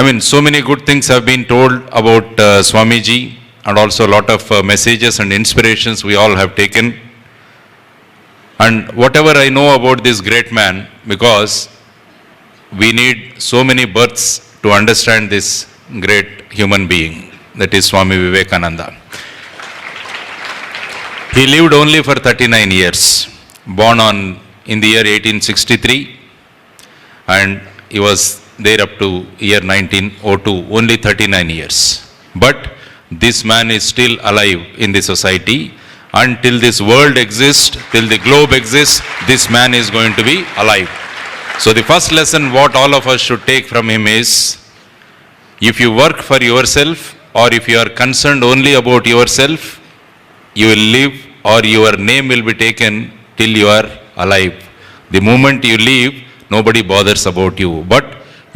I mean, so many good things have been told about uh, Swamiji and also a lot of uh, messages and inspirations we all have taken. And whatever I know about this great man, because we need so many births to understand this great human being, that is Swami Vivekananda. He lived only for 39 years, born on in the year 1863 and he was there up to year 1902, only 39 years. But this man is still alive in the society. Until this world exists, till the globe exists, this man is going to be alive. So the first lesson what all of us should take from him is, if you work for yourself or if you are concerned only about yourself, you will live or your name will be taken till you are alive. The moment you leave, nobody bothers about you. But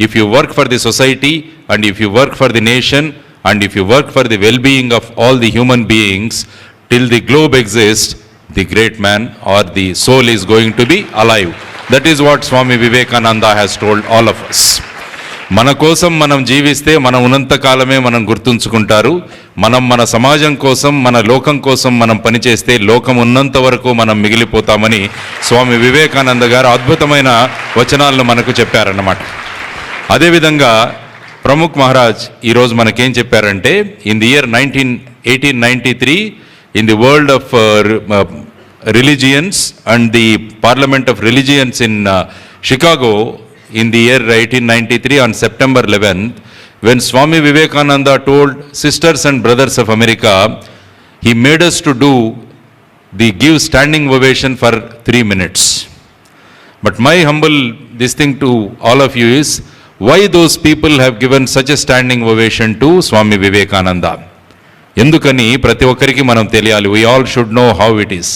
if you work for the society and if you work for the nation and if you work for the well-being of all the human beings, till the globe exists, the great man or the soul is going to be alive. That is what Swami Vivekananda has told all of us. మన కోసం మనం జీవిస్తే మనం ఉన్నంత కాలమే మనం గుర్తుంచుకుంటారు మనం మన సమాజం కోసం మన లోకం కోసం మనం పనిచేస్తే లోకం ఉన్నంత వరకు మనం మిగిలిపోతామని స్వామి వివేకానంద గారు అద్భుతమైన వచనాలను మనకు చెప్పారన్నమాట. అదేవిధంగా ప్రముఖ్ మహారాజ్ ఈరోజు మనకేం చెప్పారంటే in the year nineteen eighteen ninety three in the world of religions and the parliament of religions in Chicago in the year eighteen ninety three on September eleventh when Swami Vivekananda told sisters and brothers of America, he made us to do the give standing ovation for three minutes. But my humble this thing to all of you is, why those people have given such a standing ovation to Swami Vivekananda? ఎందుకని ప్రతి ఒక్కరికి మనం తెలియాలి we all should know how it is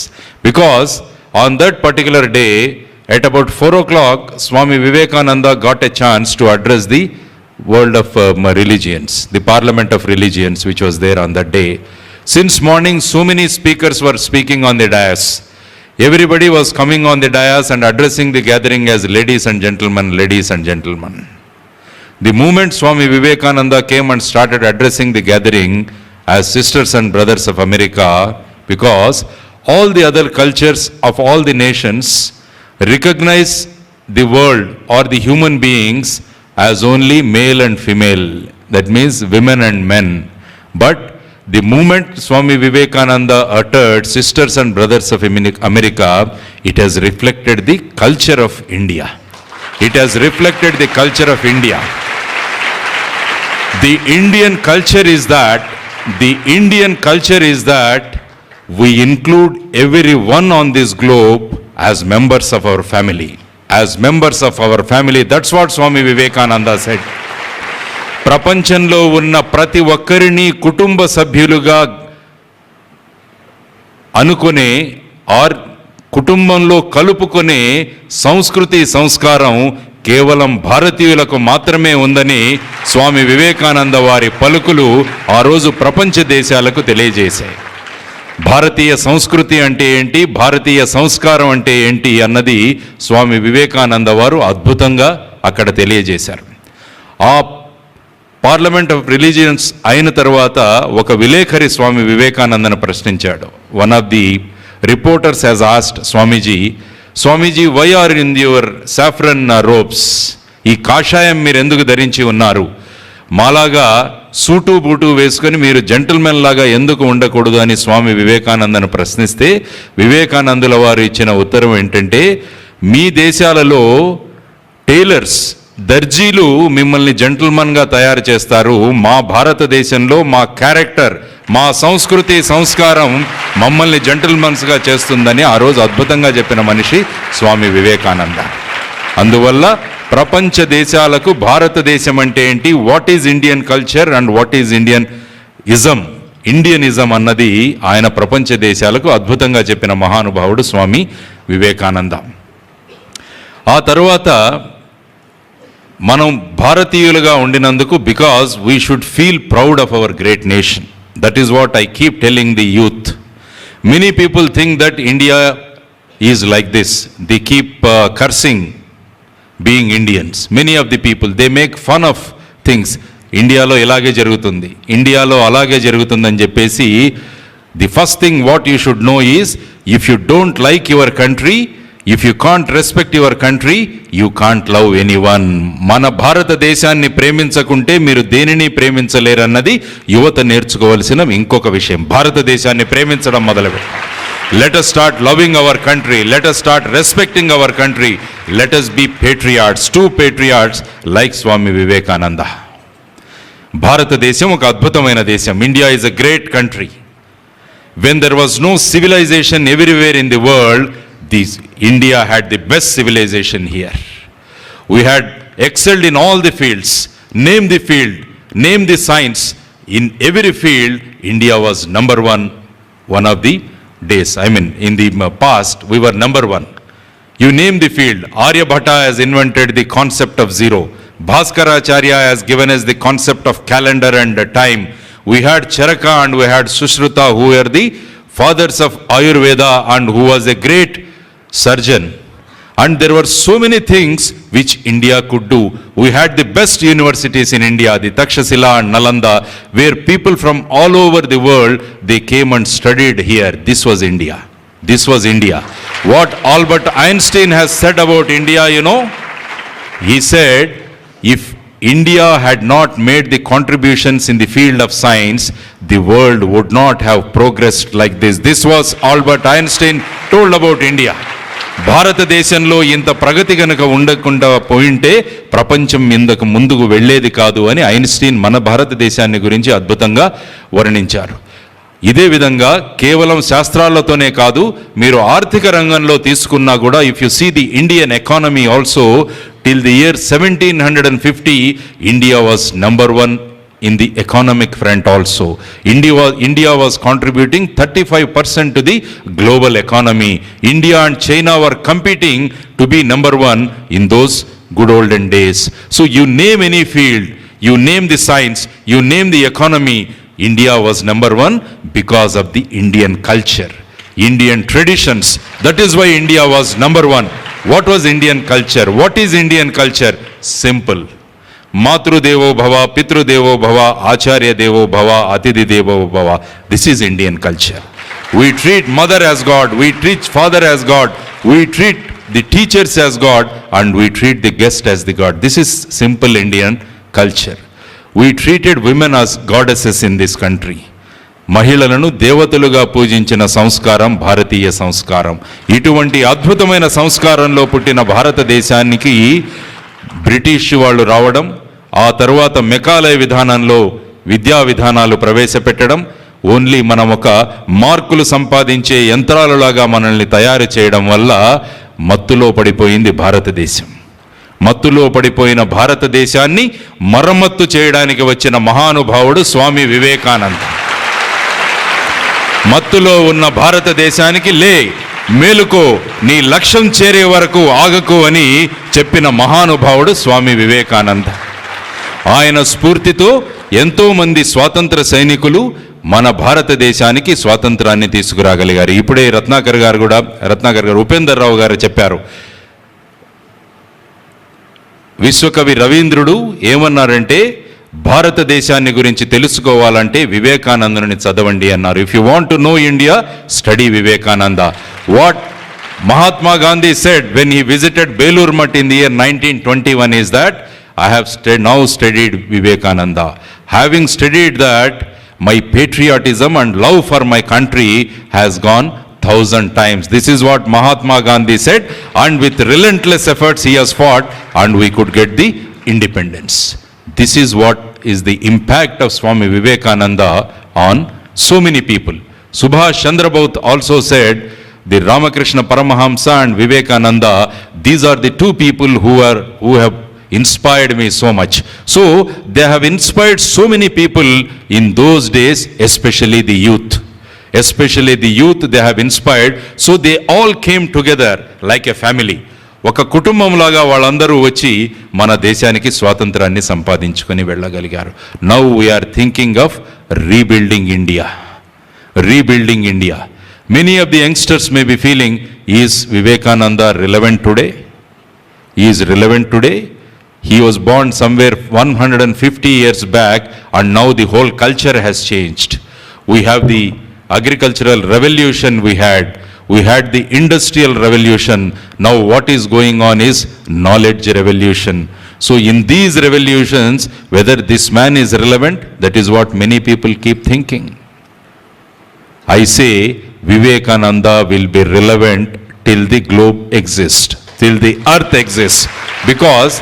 because on that particular day at about four o'clock Swami Vivekananda got a chance to address the world of um, religions, the parliament of religions, which was there on that day. Since morning, so many speakers were speaking on the dais. Everybody was coming on the dais and addressing the gathering as ladies and gentlemen, ladies and gentlemen. The moment Swami Vivekananda came and started addressing the gathering as sisters and brothers of America, because all the other cultures of all the nations recognize the world or the human beings as only male and female, that means women and men. But the moment Swami Vivekananda uttered sisters and brothers of America, it has reflected the culture of India. It has reflected the culture of India. The Indian culture is that, the Indian culture is that we include everyone on this globe as members of our family. As members of our family that's what Swami Vivekananda said. ప్రపంచంలో ఉన్న ప్రతి ఒక్కరిని కుటుంబ సభ్యులుగా అనుకునే are కుటుంబంలో కలుపుకునే సంస్కృతి సంస్కారం కేవలం భారతీయులకు మాత్రమే ఉందని స్వామి వివేకానంద వారి పలుకులు ఆ రోజు ప్రపంచ దేశాలకు తెలియజేశాయి భారతీయ సంస్కృతి అంటే ఏంటి? భారతీయ సంస్కారం అంటే ఏంటి? అన్నది స్వామి వివేకానంద వారు అద్భుతంగా అక్కడ తెలియజేశారు. ఆ పార్లమెంట్ ఆఫ్ రిలీజియన్స్ అయిన తర్వాత ఒక విలేఖరి స్వామి వివేకానందను ప్రశ్నించాడు. One of the reporters has asked Swamiji Swamiji why are in your saffron robes ఈ కాషాయం మీరు ఎందుకు ధరించి ఉన్నారు? మాలాగా సూటు బూటు వేసుకొని మీరు జెంటల్మెన్ లాగా ఎందుకు ఉండకూడదు అని స్వామి వివేకానందను ప్రశ్నిస్తే వివేకానందుల వారు ఇచ్చిన ఉత్తరం ఏంటంటే మీ దేశాలలో టైలర్స్ దర్జీలు మిమ్మల్ని జెంటల్మన్గా తయారు చేస్తారు. మా భారతదేశంలో మా క్యారెక్టర్ మా సంస్కృతి సంస్కారం మమ్మల్ని జెంటల్మన్స్గా చేస్తుందని ఆ రోజు అద్భుతంగా చెప్పిన మనిషి స్వామి వివేకానంద. అందువల్ల ప్రపంచ దేశాలకు భారతదేశం అంటే ఏంటి? What is Indian culture and what is Indian ism Indianism అన్నది ఆయన ప్రపంచ దేశాలకు అద్భుతంగా చెప్పిన మహానుభావుడు స్వామి వివేకానంద. ఆ తరువాత మనం భారతీయులుగా ఉండినందుకు because we should feel proud of our great nation that is what I keep telling the youth many people think that India is like this the keep cursing being Indians many of the people they make fun of things ఇండియాలో ఇలాగే జరుగుతుంది. ఇండియాలో అలాగే జరుగుతుందని చెప్పేసి the first thing what you should know is if you don't like your country if you can't respect your country you can't love anyone మన భారతదేశాన్ని ప్రేమించకుంటే మీరు దేనిని ప్రేమించలేరన్నది యువత నేర్చుకోవాల్సిన ఇంకొక విషయం. భారతదేశాన్ని ప్రేమించడం మొదలుపెట్టి. Let us start loving our country let us start respecting our country let us be patriots true patriots like swami vivekananda భారతదేశం ఒక అద్భుతమైన దేశం India is a great country when there was no civilisation everywhere in the world this India had the best civilisation here we had excelled in all the fields name the field name the science in every field india was number one one of the days i mean in the uh, past we were number one you name the field aryabhatta has invented the concept of zero bhaskaracharya has given us the concept of calendar and time we had charaka and we had sushruta who were the fathers of ayurveda and who was a great surgeon and there were so many things which India could do. We had the best universities in India, the Takshashila and Nalanda, where people from all over the world, they came and studied here. This was India. This was India what Albert Einstein has said about India you know he said if India had not made the contributions in the field of science the world would not have progressed like this this was Albert Einstein told about India భారతదేశంలో ఇంత ప్రగతి కనుక ఉండకుండా పోయింటే ప్రపంచం ఇంతకు ముందుకు వెళ్ళేది కాదు అని ఐన్స్టీన్ మన భారతదేశాన్ని గురించి అద్భుతంగా వర్ణించారు. ఇదే విధంగా కేవలం శాస్త్రాలతోనే కాదు మీరు ఆర్థిక రంగంలో తీసుకున్నా కూడా if you see the Indian economy also till the year seventeen hundred and fifty India was number one in the economic front also India India was contributing thirty five percent to the global economy India and China were competing to be number one in those good olden days so you name any field you name the science you name the economy India was number one because of the Indian culture, Indian traditions. That is why India was number one. What was Indian culture? What is Indian culture? Simple. Matru Devo Bhava, Pitrudevo Bhava, Acharya Devo Bhava, Atidhi Devo Bhava. This is Indian culture. We treat mother as God, we treat father as God, we treat the teachers as God, and we treat the guest as the God. This is simple Indian culture. We treated women as goddesses in this country మహిళలను దేవతలుగా పూజించిన సంస్కారం భారతీయ సంస్కారం. ఇటువంటి అద్భుతమైన సంస్కారంలో పుట్టిన భారతదేశానికి British వాళ్ళు రావడం ఆ తరువాత మెకాలయ విధానంలో విద్యా విధానాలు ప్రవేశపెట్టడం ఓన్లీ మనం ఒక మార్కులు సంపాదించే యంత్రాలలాగా మనల్ని తయారు చేయడం వల్ల మత్తులో పడిపోయింది భారతదేశం. మత్తులో పడిపోయిన భారతదేశాన్ని మరమ్మత్తు చేయడానికి వచ్చిన మహానుభావుడు స్వామి వివేకానంద. మత్తులో ఉన్న భారతదేశానికి లే మేలుకో నీ లక్ష్యం చేరే వరకు ఆగకు అని చెప్పిన మహానుభావుడు స్వామి వివేకానంద. ఆయన స్ఫూర్తితో ఎంతో మంది స్వాతంత్ర సైనికులు మన భారతదేశానికి స్వాతంత్రాన్ని తీసుకురాగలిగారు. ఇప్పుడే రత్నాకర్ గారు కూడా రత్నాకర్ గారు ఉపేందర్ రావు గారు చెప్పారు విశ్వకవి రవీంద్రుడు ఏమన్నారంటే భారతదేశాన్ని గురించి తెలుసుకోవాలంటే వివేకానందుని చదవండి అన్నారు. If you want to know India study Vivekananda. What Mahatma Gandhi said when he visited Belur Math in the year nineteen twenty one is that I have stay now studied Vivekananda having studied that my patriotism and love for my country has gone thousand times this is what Mahatma Gandhi said and with relentless efforts he has fought and we could get the independence this is what is the impact of Swami Vivekananda on so many people Subhash Chandra Bose also said the Ramakrishna Paramahamsa and Vivekananda these are the two people who are who have inspired me so much so they have inspired so many people in those days especially the youth especially the youth they have inspired so they all came together like a family ఒక కుటుంబంలాగా వాళ్ళందరూ వచ్చి మన దేశానికి స్వాతంత్రాన్ని సంపాదించుకొని వెళ్ళగలిగారు. Now we are thinking of rebuilding India rebuilding India many of the youngsters may be feeling is Vivekananda relevant today is relevant today he was bond somewhere one hundred and fifty years back and now the whole culture has changed we have the agricultural revolution we had, we had the industrial revolution. Now, what is going on is knowledge revolution. So, in these revolutions, whether this man is relevant, that is what many people keep thinking. I say Vivekananda will be relevant till the globe exists, till the earth exists. Because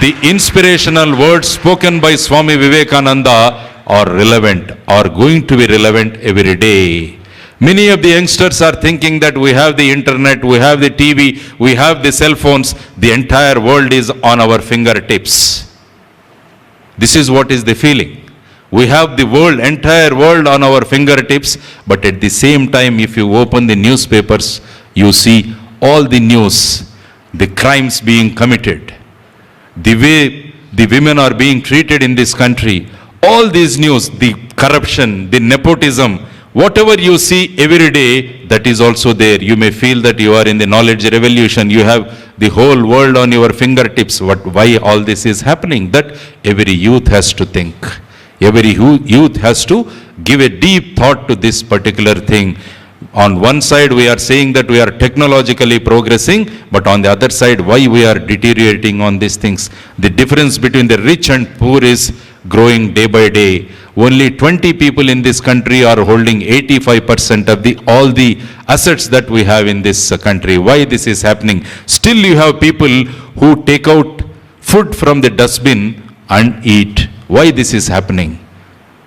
the inspirational words spoken by Swami Vivekananda are relevant, are going to be relevant every day. Many of the youngsters are thinking that we have the internet, we have the TV, we have the cell phones, the entire world is on our fingertips. This is what is the feeling. We have the world, entire world on our fingertips, but at the same time, if you open the newspapers, you see all the news, the crimes being committed, the way the women are being treated in this country, all these news, the corruption, the nepotism, whatever you see every day, that is also there. You may feel that you are in the knowledge revolution, you have the whole world on your fingertips. What, why all this is happening? That every youth has to think. Every youth has to give a deep thought to this particular thing. On one side, we are saying that we are technologically progressing, but on the other side, why we are deteriorating on these things? The difference between the rich and poor is growing day by day. Only 20 people in this country are holding 85% of the, all the assets that we have in this country. Why this is happening? Still you have people who take out food from the dustbin and eat. Why this is happening?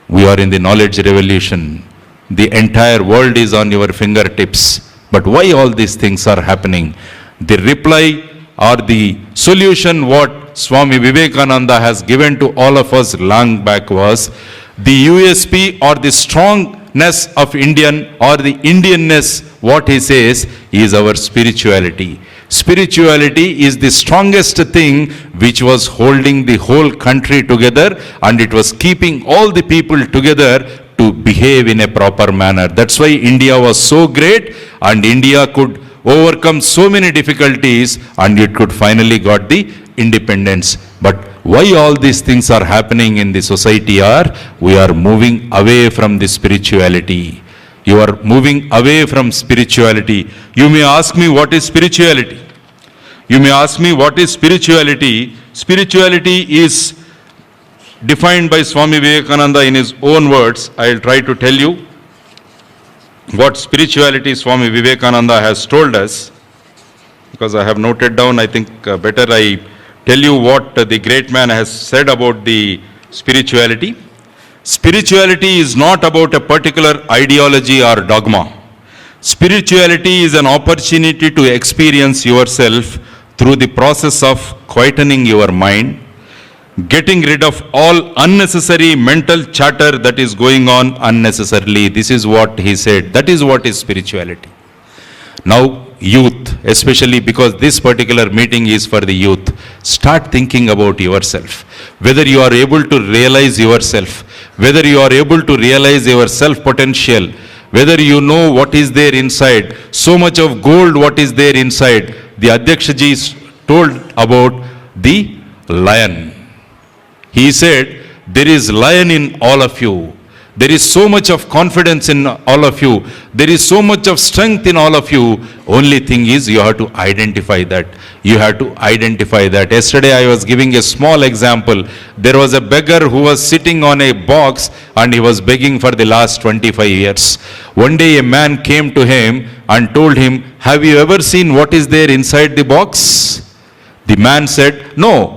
We are in the knowledge revolution. The entire world is on your fingertips. But why all these things are happening? The reply or the solution what Swami Vivekananda has given to all of us long back was the USP or the strongness of Indian or the Indianness, what he says, is our spirituality. Spirituality is the strongest thing which was holding the whole country together and it was keeping all the people together to behave in a proper manner. That's why India was so great and India could overcome so many difficulties and it could finally got the independence. But why all these things are happening in the society are we are moving away from the spirituality. You are moving away from spirituality. You may ask me what is spirituality? You may ask me what is spirituality? Spirituality is defined by Swami Vivekananda in his own words. I'll try to tell you what spirituality Swami Vivekananda has told us. Because I have noted down, I think uh, better I tell you what the great man has said about the spirituality. Spirituality is not about a particular ideology or dogma. Spirituality is an opportunity to experience yourself through the process of quietening your mind, getting rid of all unnecessary mental chatter that is going on unnecessarily. This is what he said. That is what is spirituality. Now, youth, especially because this particular meeting is for the youth, start thinking about yourself. Whether you are able to realize yourself, whether you are able to realize your self potential, whether you know what is there inside, so much of gold what is there inside. The Adhyaksha ji is told about the lion. He said, There is lion in all of you. There is so much of confidence in all of you. There is so much of strength in all of you. Only thing is, you have to identify that. You have to identify that. Yesterday, I was giving a small example. There was a beggar who was sitting on a box and he was begging for the last 25 years. One day, a man came to him and told him, Have you ever seen what is there inside the box? The man said, No,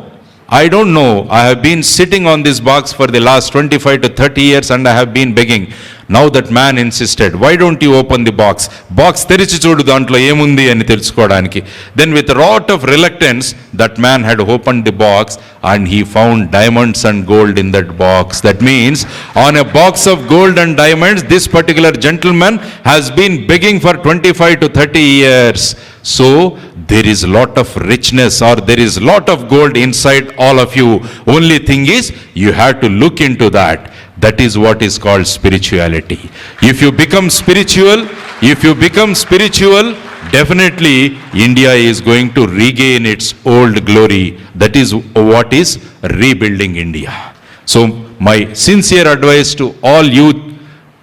I don't know. I have been sitting on this box for the last 25 to 30 years and I have been begging. Now that man insisted why don't you open the box box తెరిచి చూడు దాంట్లో ఏముంది అని తెలుసుకోవడానికి. Then with lot of reluctance that man had open the box and he found diamonds and gold in that box that means on a box of gold and diamonds this particular gentlemen has been begging for twenty five to thirty years so there is lot of richness or there is lot of gold inside all of you only thing is you have to look in to that That is what is called spirituality. If you become spiritual, if you become spiritual, definitely India is going to regain its old glory. That is what is rebuilding India. So my sincere advice to all youth,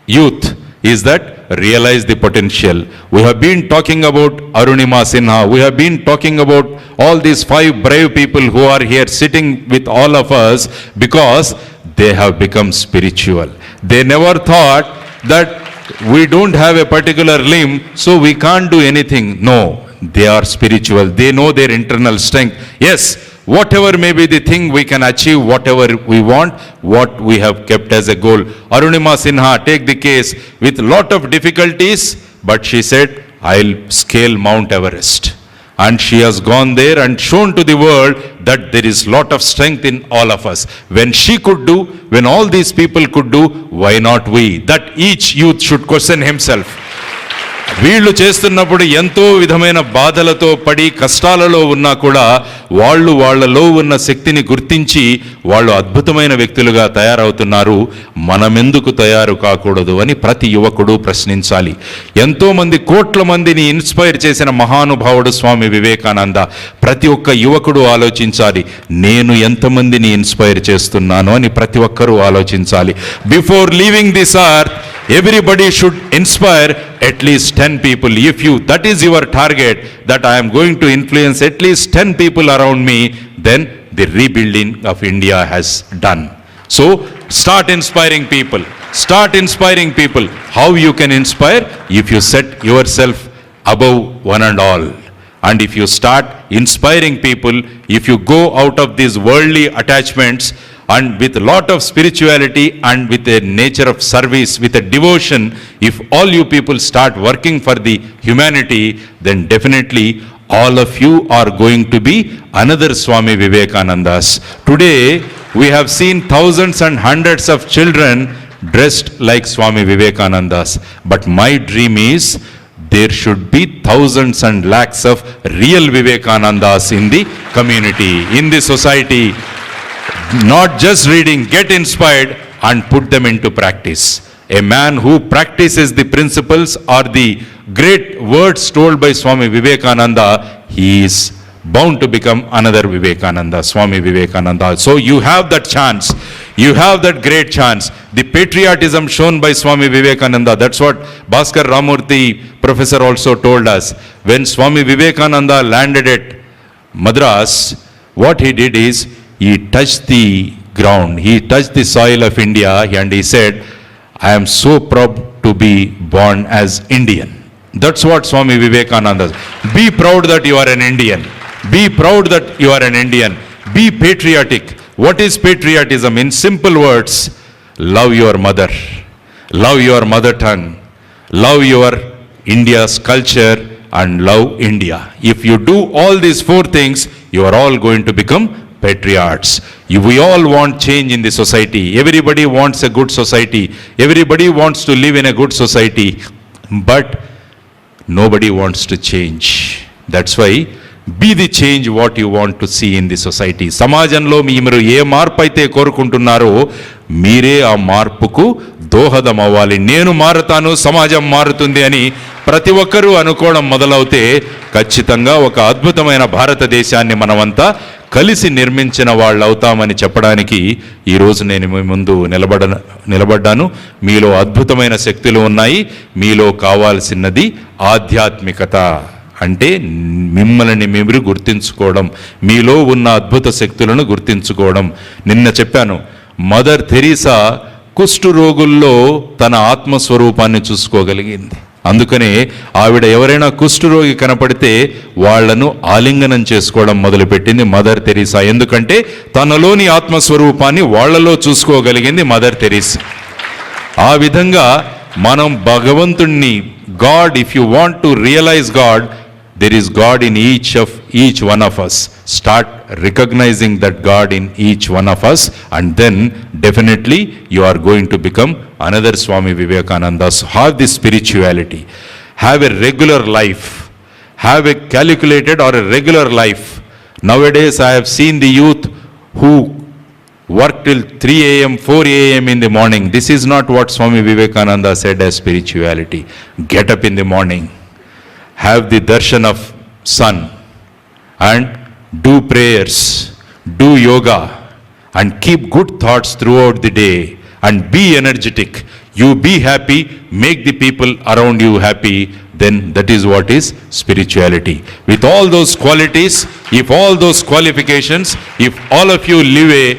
youth is that realize the potential. We have been talking about Arunima Sinha, we have been talking about all these five brave people who are here sitting with all of us because they have become spiritual. They never thought that we don't have a particular limb, so we can't do anything. No, they are spiritual. They know their internal strength. Yes, whatever may be the thing we can achieve, whatever we want, what we have kept as a goal. Arunima Sinha, take the case with lot of difficulties, but she said, I'll scale Mount Everest. And she has gone there and shown to the world that there is lot of strength in all of us. When she could do, when all these people could do, why not we? That each youth should question himself. వీళ్ళు చేస్తున్నప్పుడు ఎంతో విధమైన బాధలతో పడి కష్టాలలో ఉన్నా కూడా వాళ్ళు వాళ్ళలో ఉన్న శక్తిని గుర్తించి వాళ్ళు అద్భుతమైన వ్యక్తులుగా తయారవుతున్నారు. మనమెందుకు తయారు కాకూడదు అని ప్రతి యువకుడు ప్రశ్నించాలి. ఎంతోమంది కోట్ల మందిని ఇన్స్పైర్ చేసిన మహానుభావుడు స్వామి వివేకానంద ప్రతి ఒక్క యువకుడు ఆలోచించాలి నేను ఎంతమందిని ఇన్స్పైర్ చేస్తున్నాను అని ప్రతి ఒక్కరూ ఆలోచించాలి. Before leaving this earth everybody should inspire at least 10 people. If you that is your target that i am going to influence at least 10 people around me then the rebuilding of india has done. So start inspiring people. Start inspiring people. How you can inspire? If you set yourself above one and all. And if you start inspiring people, if you go out of these worldly attachments and with lot of spirituality and with a nature of service with a devotion if all you people start working for the humanity then definitely all of you are going to be another Swami Vivekanandas today we have seen thousands and hundreds of children dressed like Swami Vivekanandas but my dream is there should be thousands and lakhs of real Vivekanandas in the community in the society Not just reading, get inspired and put them into practice. A man who practices the principles or the great words told by Swami Vivekananda, he is bound to become another Vivekananda, Swami Vivekananda. So you have that chance. You have that great chance. The patriotism shown by Swami Vivekananda, that's what Bhaskar Ramurthy professor also told us. When Swami Vivekananda landed at Madras, what he did is he touched the ground, he touched the soil of India and he said, I am so proud to be born as Indian. That's what Swami Vivekananda. Said. Be proud that you are an Indian. Be proud that you are an Indian. Be patriotic. What is patriotism? In simple words, love your mother, love your mother tongue, love your India's culture, and love India. If you do all these four things, you are all going to become patriots. You- We all want change in the society. Everybody wants a good society. Everybody wants to live in a good society. But nobody wants to change. That's why be the change what you want to see in the society. సమాజంలో మీరు ఏ మార్పు అయితే కోరుకుంటున్నారో మీరే ఆ మార్పుకు దోహదం అవ్వాలి నేను మారుతాను సమాజం మారుతుంది అని ప్రతి ఒక్కరూ అనుకోవడం మొదలవుతే ఖచ్చితంగా ఒక అద్భుతమైన భారతదేశాన్ని మనమంతా కలిసి నిర్మించిన వాళ్ళు అవుతామని చెప్పడానికి ఈరోజు నేను మీ ముందు నిలబడ నిలబడ్డాను. మీలో అద్భుతమైన శక్తులు ఉన్నాయి. మీలో కావాల్సినది ఆధ్యాత్మికత. అంటే మిమ్మల్ని మీరు గుర్తించుకోవడం మీలో ఉన్న అద్భుత శక్తులను గుర్తించుకోవడం. నిన్న చెప్పాను మదర్ థెరీసా కుష్టు రోగుల్లో తన ఆత్మస్వరూపాన్ని చూసుకోగలిగింది. అందుకనే ఆవిడ ఎవరైనా కుష్ఠరోగి కనపడితే వాళ్ళను ఆలింగనం చేసుకోవడం మొదలుపెట్టింది మదర్ తెరీసా. ఎందుకంటే తనలోని ఆత్మస్వరూపాన్ని వాళ్ళలో చూసుకోగలిగింది మదర్ తెరీసా. ఆ విధంగా మనం భగవంతుణ్ణి God if you want to realize God there is God in each of each one of us start recognizing that God in each one of us, and then definitely you are going to become another Swami Vivekananda. So have this spirituality, have a regular life, have a calculated or a regular life. Nowadays, I have seen the youth who work till 3 a.m., 4 a.m. in the morning. This is not what Swami Vivekananda said as spirituality. Get up in the morning, have the darshan of sun, and do prayers, do yoga, and keep good thoughts throughout the day and be energetic. You be happy, make the people around you happy, then that is what is spirituality. With all those qualities, if all those qualifications, if all of you live a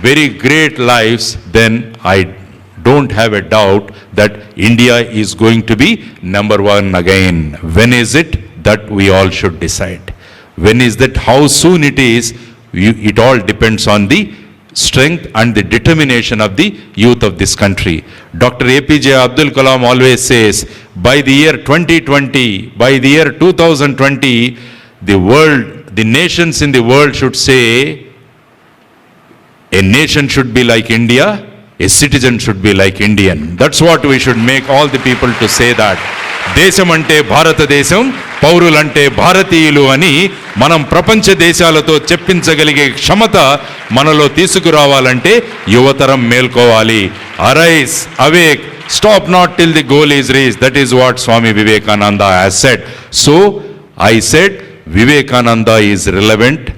very great lives, then I don't have a doubt that India is going to be number one again. When is it? That we all should decide. When is that? How soon it is? You- It all depends on the strength and the determination of the youth of this country. Dr. APJ Abdul Kalam always says, by the year 2020, by the year 2020, the world, the nations in the world should say, a nation should be like India, a citizen should be like Indian. That's what we should make all the people to say that. దేశం అంటే భారతదేశం పౌరులంటే భారతీయులు అని మనం ప్రపంచ దేశాలతో చెప్పించగలిగే క్షమత మనలో తీసుకురావాలంటే యువతరం మేల్కోవాలి. Arise awake stop not till the goal is reach that is what Swami Vivekananda has said so I said Vivekananda is relevant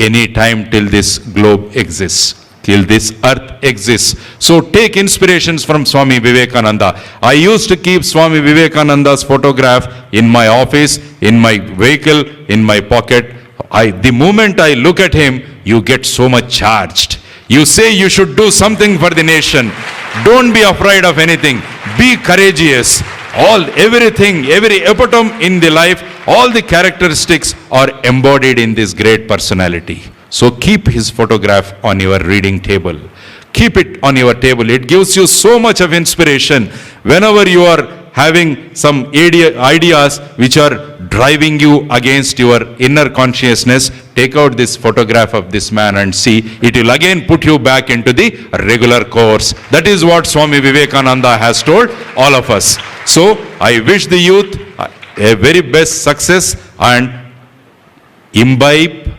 any time till this globe exist till this earth exists. So take inspirations from Swami Vivekananda. I used to keep Swami Vivekananda's photograph in my office, in my vehicle, in my pocket. I, the moment I look at him, you get so much charged. You say you should do something for the nation. Don't be afraid of anything. Be courageous. All, everything, every epitome in the life, all the characteristics are embodied in this great personality. So keep his photograph on your reading table. Keep it on your table. It gives you so much of inspiration. Whenever you are having some ideas which are driving you against your inner consciousness, take out this photograph of this man and see. It will again put you back into the regular course. That is what Swami Vivekananda has told all of us. So I wish the youth a very best success and imbibe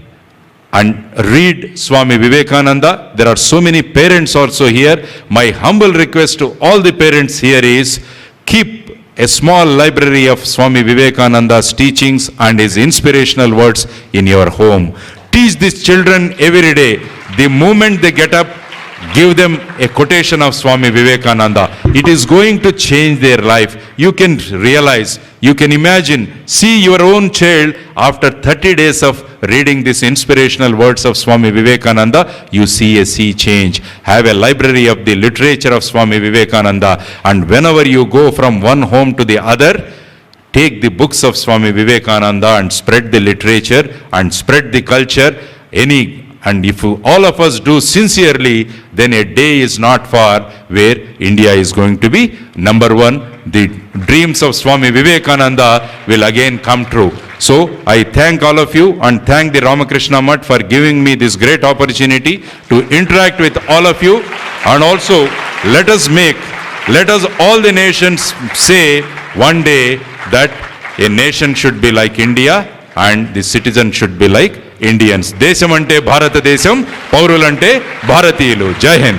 and read Swami Vivekananda. There are so many parents also here. My humble request to all the parents here is keep a small library of Swami Vivekananda's teachings and his inspirational words in your home. Teach these children every day. The moment they get up, give them a quotation of Swami Vivekananda. It is going to change their life. You can realize, you can imagine, see your own child after 30 days of reading these inspirational words of Swami Vivekananda, you see a sea change. Have a library of the literature of Swami Vivekananda and whenever you go from one home to the other, take the books of Swami Vivekananda and spread the literature and spread the culture. Any, and if all of us do sincerely, then a day is not far where India is going to be number one. The dreams of Swami Vivekananda will again come true so I thank all of you and thank the Ramakrishna Math for giving me this great opportunity to interact with all of you and also let us make let us all the nations say one day that a nation should be like India and the citizen should be like Indians దేశం అంటే భారతదేశం పౌరులంటే భారతీయులు జై హింద్